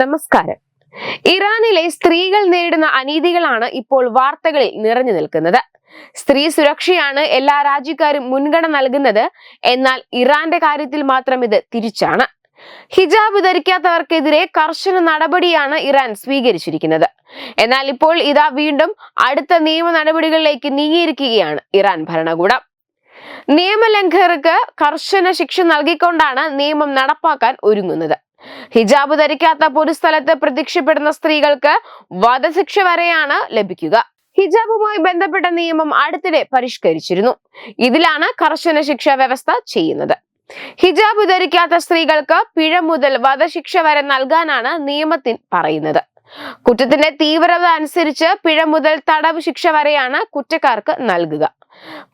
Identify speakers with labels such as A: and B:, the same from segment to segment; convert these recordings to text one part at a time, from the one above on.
A: നമസ്കാരം. ഇറാനിലെ സ്ത്രീകൾ നേരിടുന്ന അനീതികളാണ് ഇപ്പോൾ വാർത്തകളിൽ നിറഞ്ഞു നിൽക്കുന്നത്. സ്ത്രീ സുരക്ഷയാണ് എല്ലാ രാജ്യക്കാരും മുൻഗണന നൽകുന്നത്. എന്നാൽ ഇറാന്റെ കാര്യത്തിൽ മാത്രം ഇത് തിരിച്ചാണ്. ഹിജാബ് ധരിക്കാത്തവർക്കെതിരെ കർശന നടപടിയാണ് ഇറാൻ സ്വീകരിച്ചിരിക്കുന്നത്. എന്നാൽ ഇപ്പോൾ ഇതാ വീണ്ടും അടുത്ത നിയമ നടപടികളിലേക്ക് നീങ്ങിയിരിക്കുകയാണ് ഇറാൻ ഭരണകൂടം. നിയമലംഘകർക്ക് കർശന ശിക്ഷ നൽകിക്കൊണ്ടാണ് നിയമം നടപ്പാക്കാൻ ഒരുങ്ങുന്നത്. ഹിജാബ് ധരിക്കാത്ത പൊതുസ്ഥലത്ത് പ്രത്യക്ഷപ്പെടുന്ന സ്ത്രീകൾക്ക് വധശിക്ഷ വരെയാണ് ലഭിക്കുക. ഹിജാബുമായി ബന്ധപ്പെട്ട നിയമം അടുത്തിടെ പരിഷ്കരിച്ചിരുന്നു. ഇതിലാണ് കർശന ശിക്ഷാ വ്യവസ്ഥ ചെയ്യുന്നത്. ഹിജാബ് ധരിക്കാത്ത സ്ത്രീകൾക്ക് പിഴ മുതൽ വധശിക്ഷ വരെ നൽകാനാണ് നിയമത്തിൽ പറയുന്നത്. കുറ്റത്തിന്റെ തീവ്രത അനുസരിച്ച് പിഴ മുതൽ തടവ് ശിക്ഷ വരെയാണ് കുറ്റക്കാർക്ക് നൽകുക.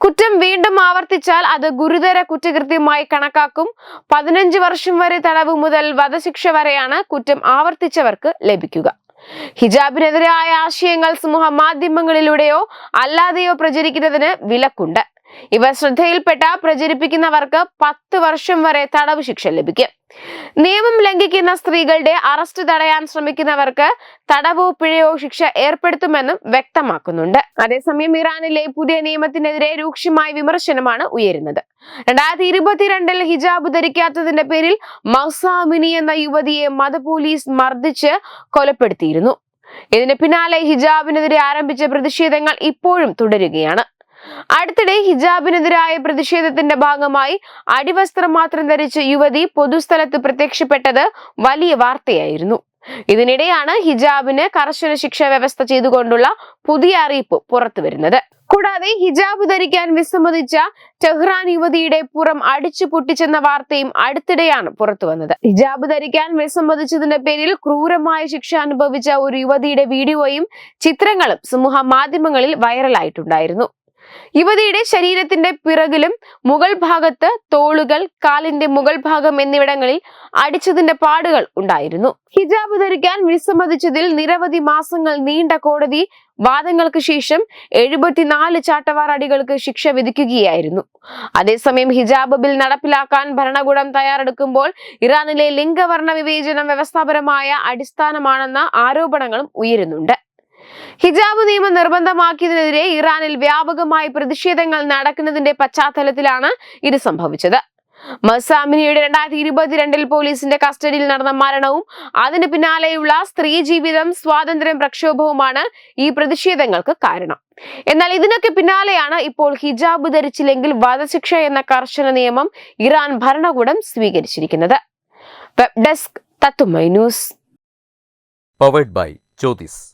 A: കുറ്റം വീണ്ടും ആവർത്തിച്ചാൽ അത് ഗുരുതര കുറ്റകൃത്യമായി കണക്കാക്കും. പതിനഞ്ച് വർഷം വരെ തടവ് മുതൽ വധശിക്ഷ വരെയാണ് കുറ്റം ആവർത്തിച്ചവർക്ക് ലഭിക്കുക. ഹിജാബിനെതിരായ ആശയങ്ങൾ സമൂഹ മാധ്യമങ്ങളിലൂടെയോ അല്ലാതെയോ പ്രചരിക്കുന്നതിന് വിലക്കുണ്ട്. ഇവ ശ്രദ്ധയിൽപ്പെട്ട പ്രചരിപ്പിക്കുന്നവർക്ക് പത്ത് വർഷം വരെ തടവ് ശിക്ഷ ലഭിക്കും. നിയമം ലംഘിക്കുന്ന സ്ത്രീകളുടെ അറസ്റ്റ് തടയാൻ ശ്രമിക്കുന്നവർക്ക് തടവോ പിഴയോ ശിക്ഷ ഏർപ്പെടുത്തുമെന്നും വ്യക്തമാക്കുന്നുണ്ട്. അതേസമയം ഇറാനിലെ പുതിയ നിയമത്തിനെതിരെ രൂക്ഷമായ വിമർശനമാണ് ഉയരുന്നത്. രണ്ടായിരത്തി ഇരുപത്തിരണ്ടിൽ ഹിജാബ് ധരിക്കാത്തതിന്റെ പേരിൽ മൗസാമിനി എന്ന യുവതിയെ മത പോലീസ് മർദ്ദിച്ച് കൊലപ്പെടുത്തിയിരുന്നു. ഇതിന് പിന്നാലെ ഹിജാബിനെതിരെ ആരംഭിച്ച പ്രതിഷേധങ്ങൾ ഇപ്പോഴും തുടരുകയാണ്. അടുത്തിടെ ഹിജാബിനെതിരായ പ്രതിഷേധത്തിന്റെ ഭാഗമായി അടിവസ്ത്രം മാത്രം ധരിച്ച് യുവതി പൊതുസ്ഥലത്ത് പ്രത്യക്ഷപ്പെട്ടത് വലിയ വാർത്തയായിരുന്നു. ഇതിനിടെയാണ് ഹിജാബിന് കർശന ശിക്ഷ വ്യവസ്ഥ ചെയ്തുകൊണ്ടുള്ള പുതിയ അറിയിപ്പ് പുറത്തുവരുന്നത്. കൂടാതെ ഹിജാബ് ധരിക്കാൻ വിസമ്മതിച്ച ടെഹ്റാൻ യുവതിയുടെ പുറം അടിച്ചു പൊട്ടിച്ചെന്ന വാർത്തയും അടുത്തിടെയാണ് പുറത്തു വന്നത് ഹിജാബ് ധരിക്കാൻ വിസമ്മതിച്ചതിന്റെ പേരിൽ ക്രൂരമായ ശിക്ഷ അനുഭവിച്ച ഒരു യുവതിയുടെ വീഡിയോയും ചിത്രങ്ങളും സമൂഹ മാധ്യമങ്ങളിൽ വൈറലായിട്ടുണ്ടായിരുന്നു. യുവതിയുടെ ശരീരത്തിന്റെ പിറകിലും മുകൾ ഭാഗത്ത് തോളുകൾ കാലിന്റെ മുകൾ ഭാഗം എന്നിവിടങ്ങളിൽ അടിച്ചതിന്റെ പാടുകൾ ഉണ്ടായിരുന്നു. ഹിജാബ് ധരിക്കാൻ വിസമ്മതിച്ചതിൽ നിരവധി മാസങ്ങൾ നീണ്ട കോടതി വാദങ്ങൾക്ക് ശേഷം എഴുപത്തിനാല് ചാട്ടവാർ അടികൾക്ക് ശിക്ഷ വിധിക്കുകയായിരുന്നു. അതേസമയം ഹിജാബ് ബിൽ നടപ്പിലാക്കാൻ ഭരണകൂടം തയ്യാറെടുക്കുമ്പോൾ ഇറാനിലെ ലിംഗവർണ വിവേചനം വ്യവസ്ഥാപരമായ അടിസ്ഥാനമാണെന്ന ആരോപണങ്ങളും ഉയരുന്നുണ്ട്. ഹിജാബ് നിയമം നിർബന്ധമാക്കിയതിനെതിരെ ഇറാനിൽ വ്യാപകമായി പ്രതിഷേധങ്ങൾ നടക്കുന്നതിന്റെ പശ്ചാത്തലത്തിലാണ് ഇത് സംഭവിച്ചത്. മസാമിനിയുടെ രണ്ടായിരത്തി ഇരുപത്തിരണ്ടിൽ പോലീസിന്റെ കസ്റ്റഡിയിൽ നടന്ന മരണവും അതിന് പിന്നാലെയുള്ള സ്ത്രീ ജീവിതം സ്വാതന്ത്ര്യം പ്രക്ഷോഭവുമാണ് ഈ പ്രതിഷേധങ്ങൾക്ക് കാരണം. എന്നാൽ ഇതിനൊക്കെ പിന്നാലെയാണ് ഇപ്പോൾ ഹിജാബ് ധരിച്ചില്ലെങ്കിൽ വധശിക്ഷ എന്ന കർശന നിയമം ഇറാൻ ഭരണകൂടം സ്വീകരിച്ചിരിക്കുന്നത്. വെബ് ഡെസ്ക് തത്തുമൈ news.
B: Powered by Jyothis